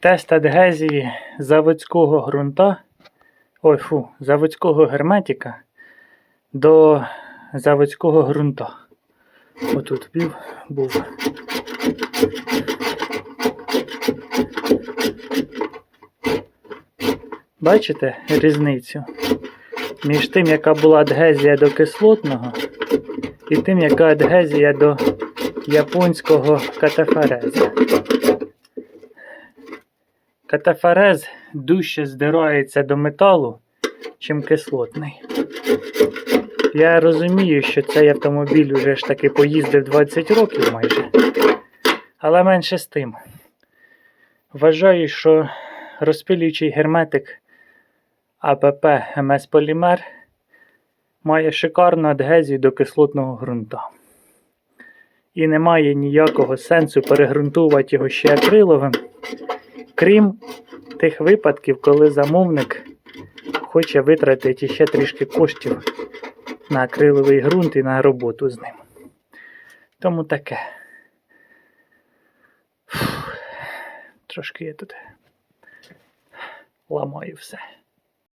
Тест адгезії заводського ґрунта. Ой, фу, заводського герметика до заводського ґрунта. Отут бів, був. Бачите різницю? Між тим, яка була адгезія до кислотного, і тим, яка адгезія до японського катафареза. Катафарез дужче здирається до металу, чим кислотний. Я розумію, що цей автомобіль вже ж таки поїздив 20 років майже. Але менше з тим. Вважаю, що розпилюючий герметик АПП МС Полімер має шикарну адгезію до кислотного ґрунта. І немає ніякого сенсу перегрунтувати його ще акриловим, крім тих випадків, коли замовник хоче витратити ще трішки коштів на акриловий ґрунт і на роботу з ним. Тому таке. Фух. Трошки я тут ламаю все.